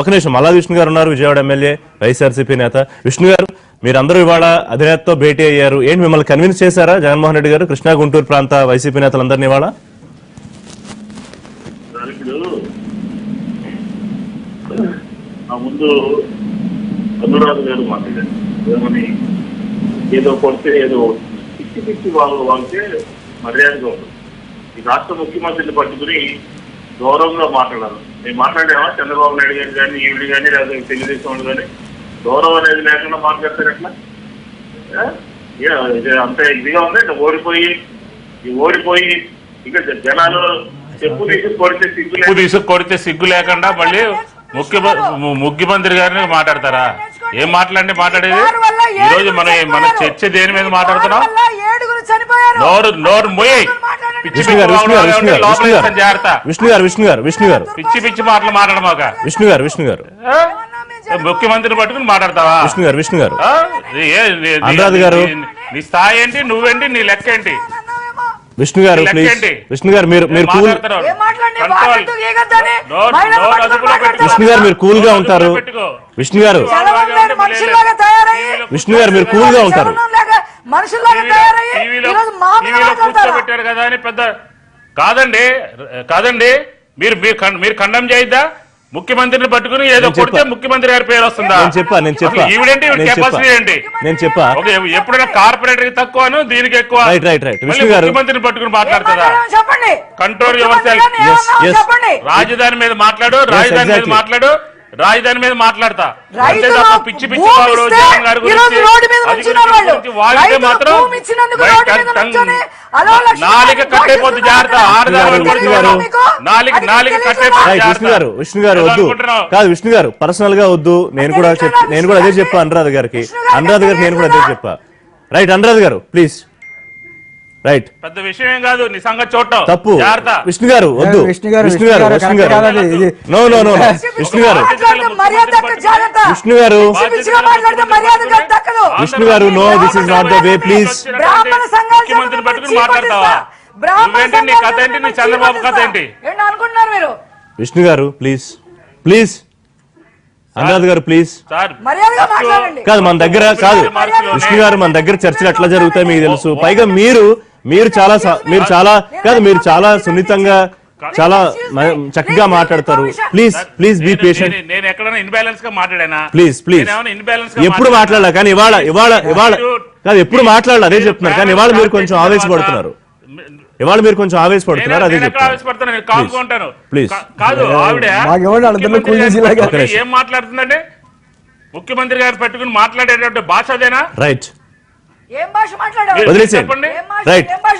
ఒక నిమిషం. మల్లా విష్ణు గారు ఉన్నారు విజయవాడ ఎమ్మెల్యే వైఎస్ఆర్సీపీ నేత. విష్ణు గారు మీరందరూ ఇవాళ అధినేతతో భేటీ అయ్యారు. ఏంటి మిమ్మల్ని కన్విన్స్ చేశారా? జగన్మోహన్ రెడ్డి గారు కృష్ణా గుంటూరు ప్రాంత వైసీపీ నేతలందరినీ ఇవాళ? ముందు అనురాధ గారు మాట్లాడారు. ఏదో కొడితే ఏదో పిచ్చి పిచ్చి వాళ్ళు వాళ్ళకే మర్యాదగా ఉంటుంది. ఈ రాష్ట్ర ముఖ్యమంత్రిని పట్టుకుని గౌరవంగా మాట్లాడాలి నేను మాట్లాడామా చంద్రబాబు నాయుడు గారు కానీ ఈవిడ కానీ లేదా తెలుగుదేశం వాళ్ళు కానీ గౌరవం అనేది లేకుండా మాట్లాడతారు ఎట్లా? ఏ? ఏ, ఇది అంత ఇదిగా ఉంది ఇక ఓడిపోయి ఈ ఓడిపోయి ఇక జనాలు చెప్పు తీసి కొడితే సిగ్గు తీసుకు కొడితే సిగ్గు లేకుండా మళ్ళీ ముఖ్య ముఖ్యమంత్రి గారిని మాట్లాడతారా? ఏం మాట్లాడి మాట్లాడేది? ఈ రోజు మన మన. చర్చ దేని మీద మాట్లాడుతున్నాం? నోరు నోరు మొయ్యి విష్ణు గారు విష్ణు గారు విష్ణు గారు విష్ణు గారు జాగ్రత్త విష్ణు గారు విష్ణు గారు విష్ణు గారు పిచ్చి పిచ్చి మాటలు మాట్లాడమాక విష్ణు గారు విష్ణు గారు? ముఖ్యమంత్రిని పట్టుకుని మాట్లాడతావా విష్ణు గారు విష్ణు గారు అనురాధ గారు. నీ- స్థాయి ఏంటి నువ్వేంటి నీ లెక్క ఏంటి. విష్ణు గారు ప్లీజ్ ఏంటి? విష్ణు గారు మీరు మీరు కూల్. విష్ణు గారు మీరు కూల్గా ఉంటారు. విష్ణు గారు విష్ణు గారు మీరు కూల్గా ఉంటారు మనుషుల్లాగా తయారయ్యి కూర్చోబెట్టారు కదా అని పెద్ద కాదండి కాదండి మీరు మీరు ఖండం చేయొద్దా ముఖ్యమంత్రిని పట్టుకుని ఏదో. కొడితే ముఖ్యమంత్రి గారి పేరు వస్తుందా చెప్పా నేను చెప్పా ఈవిడేంటి. కెపాసిటీ ఏంటి నేను చెప్పా ఒక ఎప్పుడైనా కార్పొరేటర్కి తక్కువను దీనికి ఎక్కువ రైట్, రైట్, రైట్. మళ్ళీ విష్ణు గారు. ముఖ్యమంత్రిని పట్టుకుని మాట్లాడుతుందా కంట్రోల్. చెప్పండి రాజధాని మీద మాట్లాడు రాజధాని మీద. మాట్లాడు రాజధాని మీద మాట్లాడతా. పిచ్చి పిచ్చి గారి నాలిక గారు కట్టైపోద్ది జాగ్రత్త విష్ణు గారు? నాలిక నాలిక. విష్ణు గారు విష్ణు గారు వద్దు? కాదు? విష్ణు గారు పర్సనల్గా వద్దు. నేను కూడా గారు, నేను కూడా అదే చెప్పా గారు, అనురాధ గారికి. గారు అనురాధ గారికి నేను కూడా అదే చెప్పా. రైట్ అనురాధ గారు ప్లీజ్. రైట్ పెద్ద విషయం ఏం కాదు నీ సంగతి చూడటం. తప్పు. విష్ణు గారు వద్దు. Vishnu garu, Vishnu garu Vishnu. No no no Vishnu garu. Vishnu garu Vishnu గారు, no, this is not the way, please. బ్రాహ్మణ సంఘాలు ముఖ్యమంత్రి చెప్పిన పట్టుకుని మాట్లాడతావా? నువ్వేంటి నీ కథ ఏంటి? నీ చంద్రబాబు కథ. ఏంటి? అనుకుంటున్నారు మీరు? విష్ణు గారు ప్లీజ్ ప్లీజ్ అనురాధ గారు ప్లీజ్ సార్ మర్యాదగా మాట్లాడండి. కాదు మన దగ్గర కాదు. విష్ణు గారు మన దగ్గర చర్చలు ఎట్లా జరుగుతాయి మీకు తెలుసు. పైగా మీరు మీరు చాలా మీరు చాలా కాదు మీరు చాలా సున్నితంగా చాలా చక్కగా మాట్లాడతారు. ప్లీజ్ ప్లీజ్ బీ పేషెంట్ నేను- ఎక్కడైనా ఇన్బ్యాలెన్స్గా మాట్లాడానా? ప్లీజ్ ప్లీజ్ ఎప్పుడు? మాట్లాడాల? కానీ ఇవాళ ఇవాళ ఇవాళ కాదు ఎప్పుడు మాట్లాడాలి? అదే చెప్తున్నారు. కానీ ఇవాళ మీరు కొంచెం ఆవేశపడుతున్నారు. ఇవాళ మీరు కొంచెం ఆవేశపడుతున్నారు. అదే Please. కా- కాదు ఆవిడ ఏం మాట్లాడుతుందండి ముఖ్యమంత్రి గారు పెట్టుకుని మాట్లాడేటువంటి భాష అదేనా? రైట్ ఏం భాష మాట్లాడారు వదిలేసేయండి. రైట్ ఏం భాష